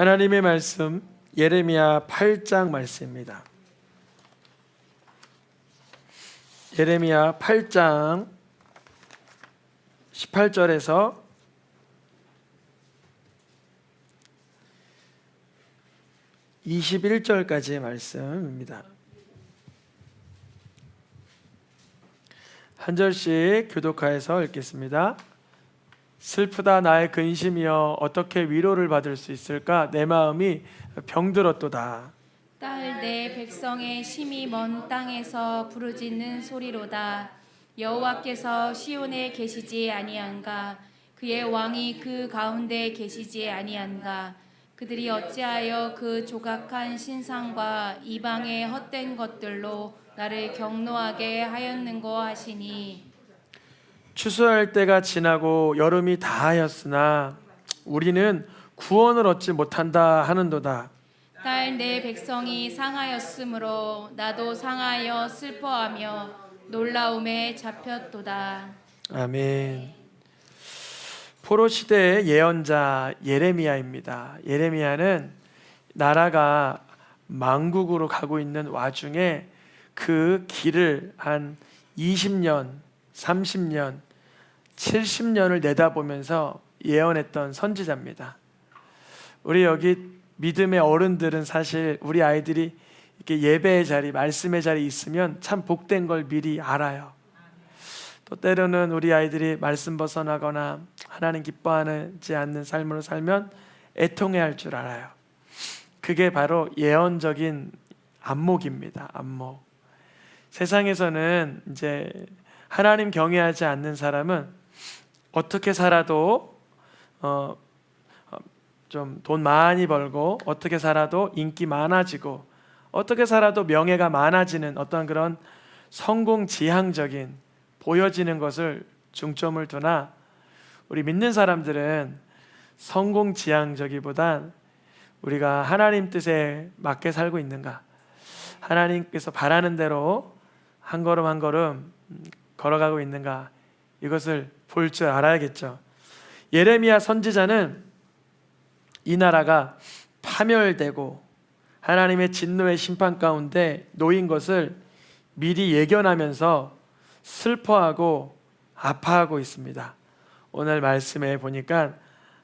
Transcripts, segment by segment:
하나님의 말씀 예레미야 8장 말씀입니다. 예레미야 8장 18절에서 21절까지의 말씀입니다. 한 절씩 교독하여서 읽겠습니다. 슬프다 나의 근심이여 어떻게 위로를 받을 수 있을까? 내 마음이 병들었도다. 딸 내 백성의 심히 먼 땅에서 부르짖는 소리로다. 여호와께서 시온에 계시지 아니한가? 그의 왕이 그 가운데 계시지 아니한가? 그들이 어찌하여 그 조각한 신상과 이방의 헛된 것들로 나를 경노하게 하였는고 하시니 추수할 때가 지나고 여름이 다하였으나 우리는 구원을 얻지 못한다 하는도다. 딸 내 백성이 상하였으므로 나도 상하여 슬퍼하며 놀라움에 잡혔도다 아멘. 포로 시대의 예언자 예레미야입니다. 예레미야는 나라가 망국으로 가고 있는 와중에 그 길을 한 20년, 30년, 70년을 내다보면서 예언했던 선지자입니다. 우리 여기 믿음의 어른들은 사실 우리 아이들이 이렇게 예배의 자리, 말씀의 자리 있으면 참 복된 걸 미리 알아요. 또 때로는 우리 아이들이 말씀 벗어나거나 하나님 기뻐하지 않는 삶으로 살면 애통해할 줄 알아요. 그게 바로 예언적인 안목입니다. 안목. 세상에서는 이제 하나님 경외하지 않는 사람은 어떻게 살아도 어, 좀 돈 많이 벌고 어떻게 살아도 인기 많아지고 어떻게 살아도 명예가 많아지는 어떤 그런 성공 지향적인 보여지는 것을 중점을 두나 우리 믿는 사람들은 성공 지향적이보단 우리가 하나님 뜻에 맞게 살고 있는가? 하나님께서 바라는 대로 한 걸음 한 걸음 걸어가고 있는가? 이것을 볼 줄 알아야겠죠. 예레미야 선지자는 이 나라가 파멸되고 하나님의 진노의 심판 가운데 놓인 것을 미리 예견하면서 슬퍼하고 아파하고 있습니다. 오늘 말씀에 보니까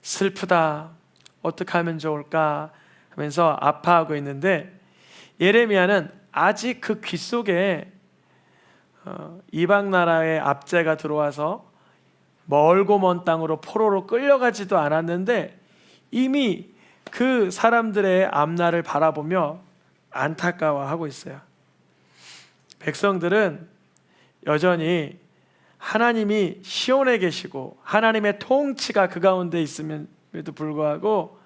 슬프다. 어떻게 하면 좋을까 하면서 아파하고 있는데 예레미야는 아직 그 귀 속에 어, 이방 나라의 압제가 들어와서 멀고 먼 땅으로 포로로 끌려가지도 않았는데 이미 그 사람들의 앞날을 바라보며 안타까워하고 있어요. 백성들은 여전히 하나님이 시온에 계시고 하나님의 통치가 그 가운데 있음에도 불구하고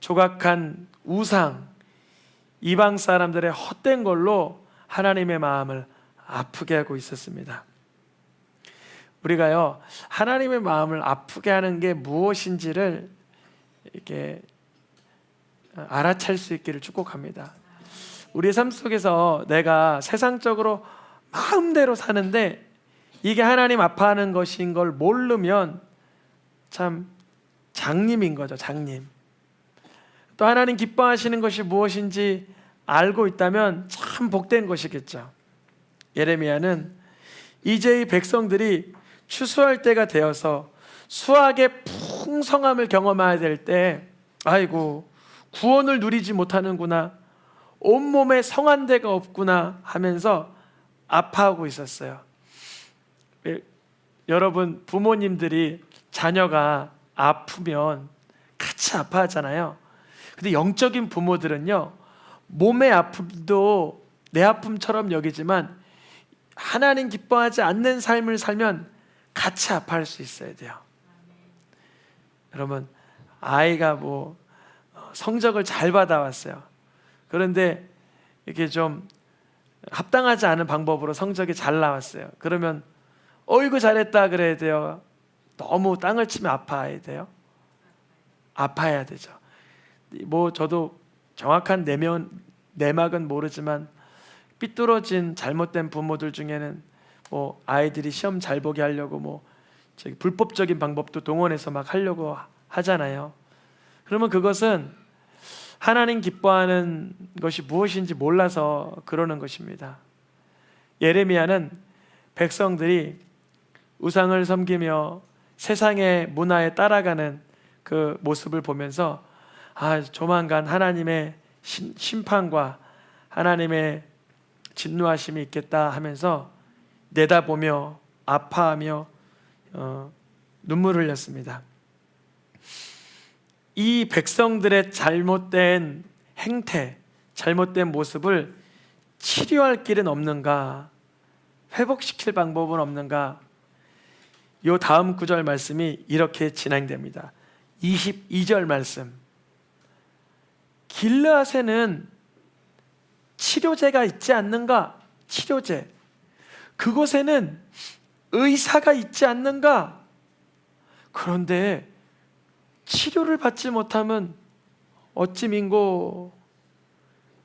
조각한 우상 이방 사람들의 헛된 걸로 하나님의 마음을 아프게 하고 있었습니다. 우리가요 하나님의 마음을 아프게 하는 게 무엇인지를 이렇게 알아챌 수 있기를 축복합니다. 우리 삶 속에서 내가 세상적으로 마음대로 사는데 이게 하나님 아파하는 것인 걸 모르면 참 장님인 거죠, 장님. 또 하나님 기뻐하시는 것이 무엇인지 알고 있다면 참 복된 것이겠죠. 예레미야는 이제 이 백성들이 추수할 때가 되어서 수확의 풍성함을 경험해야 될 때 아이고 구원을 누리지 못하는구나 온몸에 성한 데가 없구나 하면서 아파하고 있었어요. 예, 여러분 부모님들이 자녀가 아프면 같이 아파하잖아요. 근데 영적인 부모들은요 몸의 아픔도 내 아픔처럼 여기지만 하나님 기뻐하지 않는 삶을 살면 같이 아파할 수 있어야 돼요. 여러분 아이가 뭐 어, 성적을 잘 받아왔어요. 그런데 이렇게 좀 합당하지 않은 방법으로 성적이 잘 나왔어요. 그러면 어이구 잘했다 그래야 돼요. 너무 땅을 치면 아파야 돼요. 아파야 되죠. 뭐 저도 정확한 내면 내막은 모르지만 삐뚤어진 잘못된 부모들 중에는 뭐 아이들이 시험 잘 보게 하려고 뭐 저기 불법적인 방법도 동원해서 막 하려고 하잖아요. 그러면 그것은 하나님 기뻐하는 것이 무엇인지 몰라서 그러는 것입니다. 예레미야는 백성들이 우상을 섬기며 세상의 문화에 따라가는 그 모습을 보면서 아 조만간 하나님의 심- 심판과 하나님의 진노하심이 있겠다 하면서 내다보며 아파하며 어, 눈물을 흘렸습니다. 이 백성들의 잘못된 행태, 잘못된 모습을 치료할 길은 없는가? 회복시킬 방법은 없는가? 요 다음 구절 말씀이 이렇게 진행됩니다. 22절 말씀. 길르앗에는 치료제가 있지 않는가? 치료제. 그곳에는 의사가 있지 않는가? 그런데 치료를 받지 못하면 어찌 민고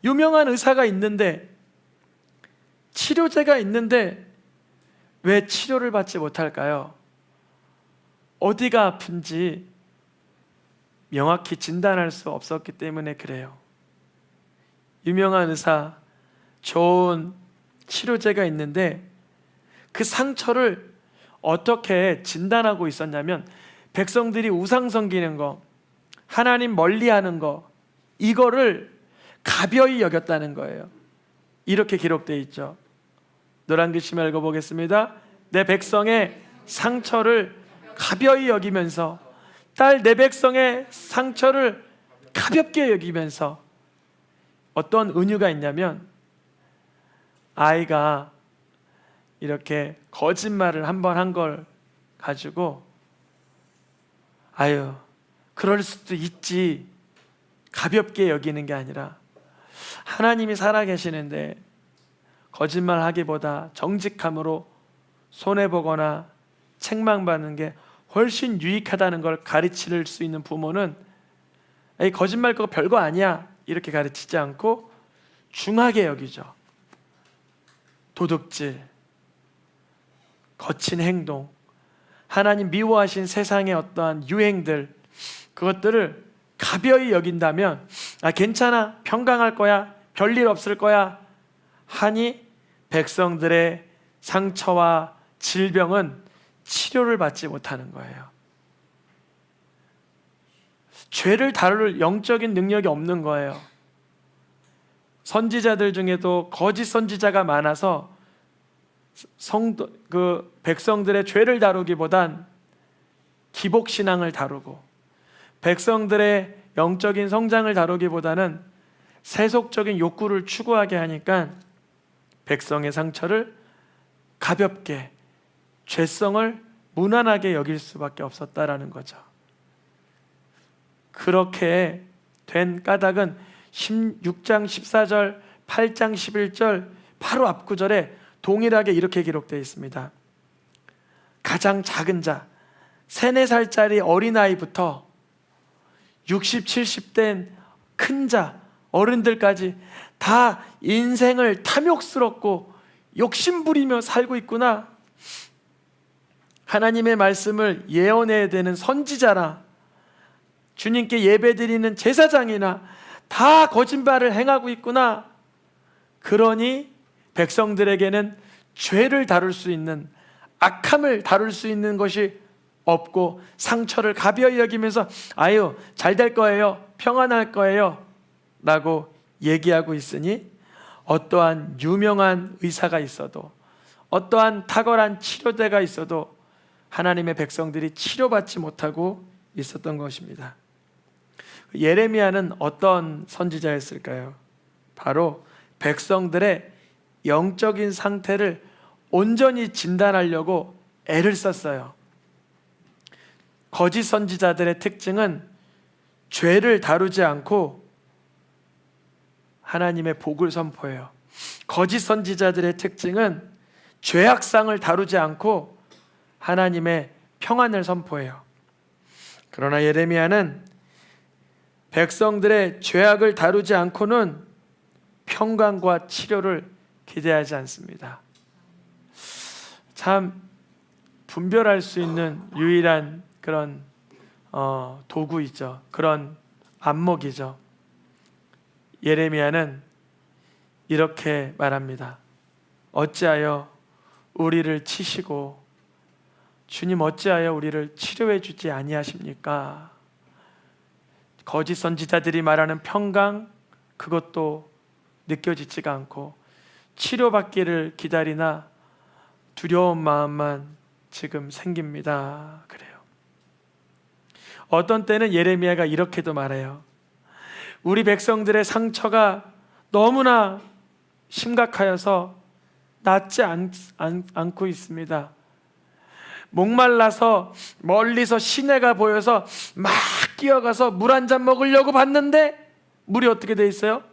유명한 의사가 있는데 치료제가 있는데 왜 치료를 받지 못할까요? 어디가 아픈지 명확히 진단할 수 없었기 때문에 그래요. 유명한 의사, 좋은 치료제가 있는데 그 상처를 어떻게 진단하고 있었냐면 백성들이 우상 섬기는 거, 하나님 멀리하는 거 이거를 가벼이 여겼다는 거예요. 이렇게 기록되어 있죠. 노란 글씨 읽어 보겠습니다. 내 백성의 상처를 가벼이 여기면서 딸 내 백성의 상처를 가볍게 여기면서 어떤 은유가 있냐면 아이가 이렇게 거짓말을 한 번 한 걸 가지고 아유 그럴 수도 있지. 가볍게 여기는 게 아니라 하나님이 살아계시는데 거짓말 하기보다 정직함으로 손해 보거나 책망받는 게 훨씬 유익하다는 걸 가르칠 수 있는 부모는 이 거짓말 그거 별거 아니야. 이렇게 가르치지 않고 중하게 여기죠. 도둑질, 거친 행동, 하나님 미워하신 세상의 어떠한 유행들 그것들을 가벼이 여긴다면 아 괜찮아 평강할 거야 별일 없을 거야 하니 백성들의 상처와 질병은 치료를 받지 못하는 거예요. 죄를 다룰 영적인 능력이 없는 거예요. 선지자들 중에도 거짓 선지자가 많아서 성도 그 백성들의 죄를 다루기보단 기복 신앙을 다루고 백성들의 영적인 성장을 다루기보다는 세속적인 욕구를 추구하게 하니까 백성의 상처를 가볍게 죄성을 무난하게 여길 수밖에 없었다라는 거죠. 그렇게 된 까닭은 16장 14절, 8장 11절 바로 앞구절에 동일하게 이렇게 기록되어 있습니다. 가장 작은 자, 세네 살짜리 어린아이부터 60, 70된 큰 자, 어른들까지 다 인생을 탐욕스럽고 욕심부리며 살고 있구나. 하나님의 말씀을 예언해야 되는 선지자나 주님께 예배드리는 제사장이나 다 거짓말을 행하고 있구나. 그러니 백성들에게는 죄를 다룰 수 있는 악함을 다룰 수 있는 것이 없고 상처를 가벼이 여기면서 아유 잘 될 거예요 평안할 거예요 라고 얘기하고 있으니 어떠한 유명한 의사가 있어도 어떠한 탁월한 치료대가 있어도 하나님의 백성들이 치료받지 못하고 있었던 것입니다. 예레미야는 어떤 선지자였을까요? 바로 백성들의 영적인 상태를 온전히 진단하려고 애를 썼어요. 거짓 선지자들의 특징은 죄를 다루지 않고 하나님의 복을 선포해요. 거짓 선지자들의 특징은 죄악상을 다루지 않고 하나님의 평안을 선포해요. 그러나 예레미야는 백성들의 죄악을 다루지 않고는 평강과 치료를 기대하지 않습니다. 참 분별할 수 있는 유일한 그런 어, 도구이죠. 그런 안목이죠. 예레미야는 이렇게 말합니다. 어찌하여 우리를 치시고 주님 어찌하여 우리를 치료해 주지 아니하십니까? 거짓 선지자들이 말하는 평강 그것도 느껴지지가 않고 치료받기를 기다리나 두려운 마음만 지금 생깁니다. 그래요. 어떤 때는 예레미야가 이렇게도 말해요. 우리 백성들의 상처가 너무나 심각하여서 낫지 않, 않, 않고 있습니다. 목말라서 멀리서 시내가 보여서 막 뛰어가서 물 한 잔 먹으려고 봤는데 물이 어떻게 돼 있어요?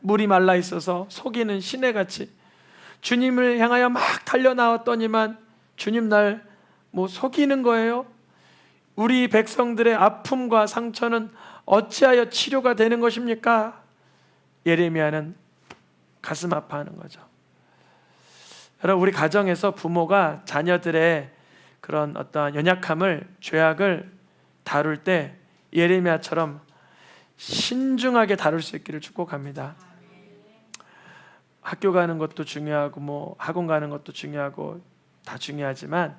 물이 말라 있어서 속이는 시내같이 주님을 향하여 막 달려 나왔더니만 주님 날 뭐 속이는 거예요? 우리 백성들의 아픔과 상처는 어찌하여 치료가 되는 것입니까? 예레미야는 가슴 아파하는 거죠. 여러분 우리 가정에서 부모가 자녀들의 그런 어떠한 연약함을 죄악을 다룰 때 예레미야처럼 신중하게 다룰 수 있기를 축복합니다. 학교 가는 것도 중요하고 뭐 학원 가는 것도 중요하고 다 중요하지만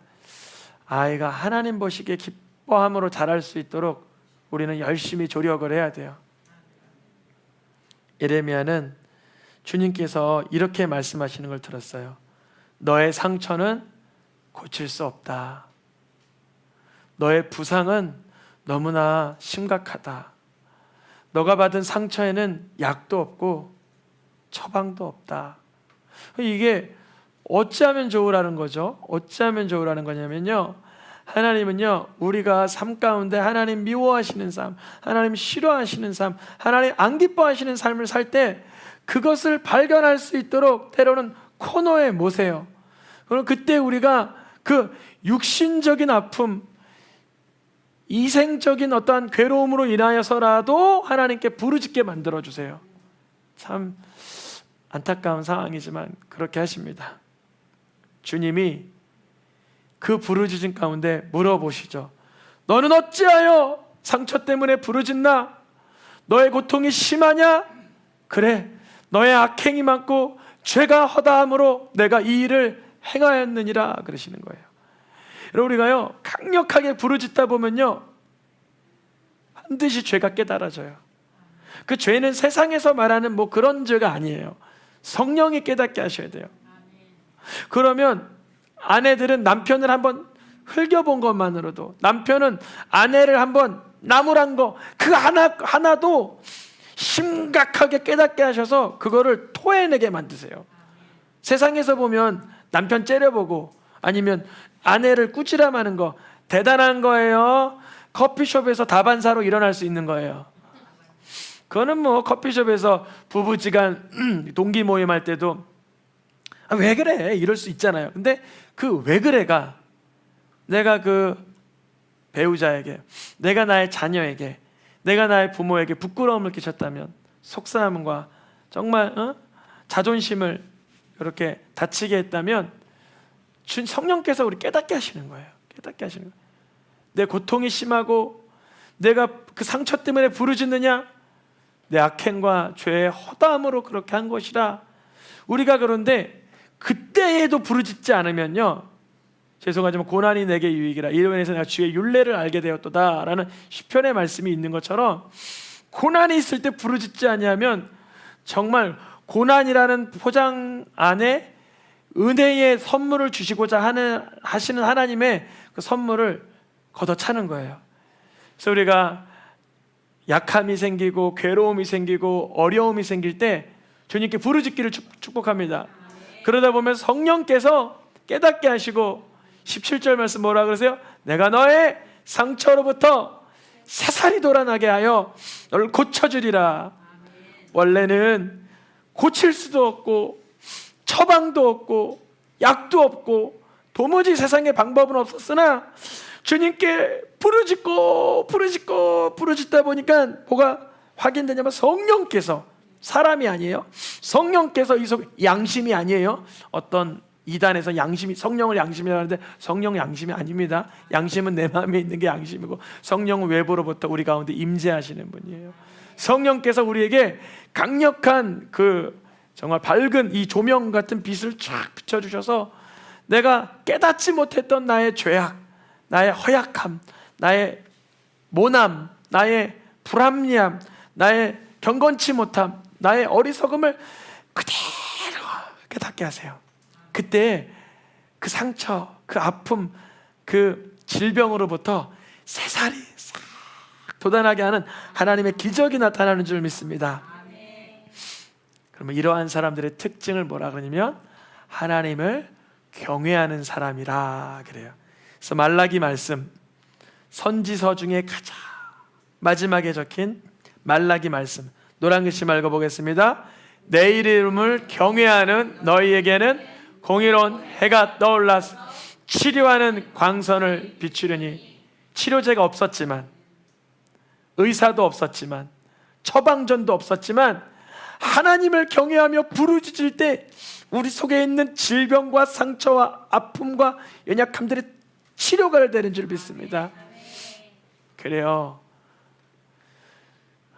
아이가 하나님 보시기에 기뻐함으로 자랄 수 있도록 우리는 열심히 조력을 해야 돼요. 예레미야는 주님께서 이렇게 말씀하시는 걸 들었어요. 너의 상처는 고칠 수 없다. 너의 부상은 너무나 심각하다. 너가 받은 상처에는 약도 없고 처방도 없다. 이게 어찌하면 좋으라는 거죠? 어찌하면 좋으라는 거냐면요. 하나님은요, 우리가 삶 가운데 하나님 미워하시는 삶, 하나님 싫어하시는 삶, 하나님 안 기뻐하시는 삶을 살 때 그것을 발견할 수 있도록 때로는 코너에 모세요. 그럼 그때 우리가 그 육신적인 아픔, 이생적인 어떠한 괴로움으로 인하여서라도 하나님께 부르짖게 만들어 주세요. 참 안타까운 상황이지만 그렇게 하십니다. 주님이 그 부르짖음 가운데 물어보시죠. 너는 어찌하여 상처 때문에 부르짖나? 너의 고통이 심하냐? 그래, 너의 악행이 많고 죄가 허다함으로 내가 이 일을 행하였느니라 그러시는 거예요. 여러분 우리가요 강력하게 부르짖다 보면요 반드시 죄가 깨달아져요. 그 죄는 세상에서 말하는 뭐 그런 죄가 아니에요. 성령이 깨닫게 하셔야 돼요. 그러면 아내들은 남편을 한번 흘겨본 것만으로도 남편은 아내를 한번 나무란 거 그 하나 하나도 심각하게 깨닫게 하셔서 그거를 토해내게 만드세요. 세상에서 보면 남편 째려보고 아니면 아내를 꾸지람하는 거 대단한 거예요. 커피숍에서 다반사로 일어날 수 있는 거예요. 그거는 뭐 커피숍에서 부부지간 동기 모임할 때도 아, 왜 그래 이럴 수 있잖아요. 근데 그 왜 그래가 내가 그 배우자에게 내가 나의 자녀에게 내가 나의 부모에게 부끄러움을 끼쳤다면 속상함과 정말 어? 자존심을 이렇게 다치게 했다면 주 성령께서 우리 깨닫게 하시는 거예요. 깨닫게 하시는 거예요. 내 고통이 심하고 내가 그 상처 때문에 부르짖느냐? 내 악행과 죄의 허다함으로 그렇게 한 것이라. 우리가 그런데 그때에도 부르짖지 않으면요. 죄송하지만 고난이 내게 유익이라 이로 인해서 내가 주의 윤례를 알게 되었도다라는 시편의 말씀이 있는 것처럼 고난이 있을 때 부르짖지 아니하면 정말 고난이라는 포장 안에 은혜의 선물을 주시고자 하는 하시는 하나님의 그 선물을 걷어차는 거예요. 그래서 우리가 약함이 생기고 괴로움이 생기고 어려움이 생길 때 주님께 부르짖기를 축- 축복합니다. 그러다 보면 성령께서 깨닫게 하시고 17절 말씀 뭐라 그러세요? 내가 너의 상처로부터 새살이 돌아나게 하여 너를 고쳐주리라. 원래는 고칠 수도 없고 처방도 없고 약도 없고 도무지 세상에 방법은 없었으나 주님께 부르짖고 부르짖고 부르짖다 보니까 뭐가 확인되냐면 성령께서 사람이 아니에요. 성령께서 이 속 양심이 아니에요. 어떤 이단에서 양심이 성령을 양심이라 하는데 성령 양심이 아닙니다. 양심은 내 마음에 있는 게 양심이고 성령은 외부로부터 우리 가운데 임재하시는 분이에요. 성령께서 우리에게 강력한 그 정말 밝은 이 조명 같은 빛을 쫙 비춰 주셔서 내가 깨닫지 못했던 나의 죄악, 나의 허약함, 나의 모남, 나의 불합리함, 나의 경건치 못함, 나의 어리석음을 그대로 깨닫게 하세요. 그때 그 상처, 그 아픔, 그 질병으로부터 새살이 싹 돋아나게 하는 하나님의 기적이 나타나는 줄 믿습니다. 그러면 이러한 사람들의 특징을 뭐라 그러냐면 하나님을 경외하는 사람이라 그래요. 그래서 말라기 말씀 선지서 중에 가장 마지막에 적힌 말라기 말씀 노란 글씨 말고 보겠습니다. 내 이름을 경외하는 너희에게는 공의로운 해가 떠올라서 치료하는 광선을 비추려니 치료제가 없었지만 의사도 없었지만 처방전도 없었지만 하나님을 경외하며 부르짖을 때 우리 속에 있는 질병과 상처와 아픔과 연약함들이 치료가 되는 줄 믿습니다. 그래요.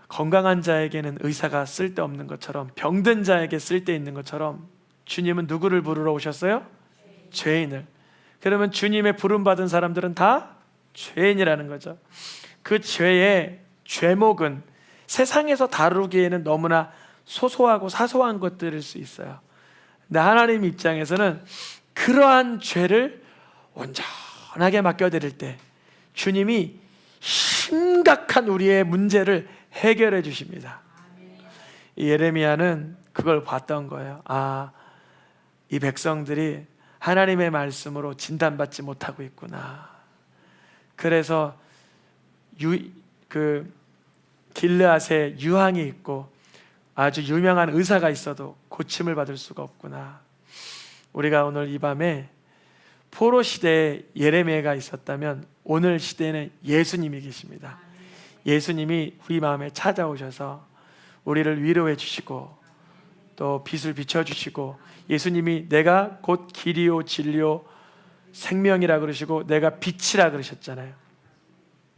건강한 자에게는 의사가 쓸데없는 것처럼 병든 자에게 쓸데 있는 것처럼 주님은 누구를 부르러 오셨어요? 죄인을. 그러면 주님의 부름 받은 사람들은 다 죄인이라는 거죠. 그 죄의 죄목은 세상에서 다루기에는 너무나 소소하고 사소한 것들일 수 있어요. 근데 하나님 입장에서는 그러한 죄를 온전 하게 맡겨드릴 때 주님이 심각한 우리의 문제를 해결해 주십니다. 이 예레미야는 그걸 봤던 거예요. 아, 이 백성들이 하나님의 말씀으로 진단받지 못하고 있구나. 그래서 유, 그 길르앗에 유황이 있고 아주 유명한 의사가 있어도 고침을 받을 수가 없구나. 우리가 오늘 이 밤에 포로 시대에 예레미야가 있었다면 오늘 시대에는 예수님이 계십니다. 예수님이 우리 마음에 찾아오셔서 우리를 위로해 주시고 또 빛을 비춰 주시고 예수님이 내가 곧 길이요 진리요 생명이라 그러시고 내가 빛이라 그러셨잖아요.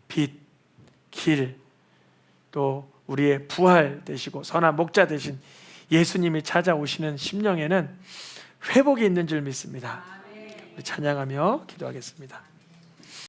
빛, 길, 또 우리의 부활 되시고 선한 목자 되신 예수님이 찾아오시는 심령에는 회복이 있는 줄 믿습니다. 찬양하며 기도하겠습니다.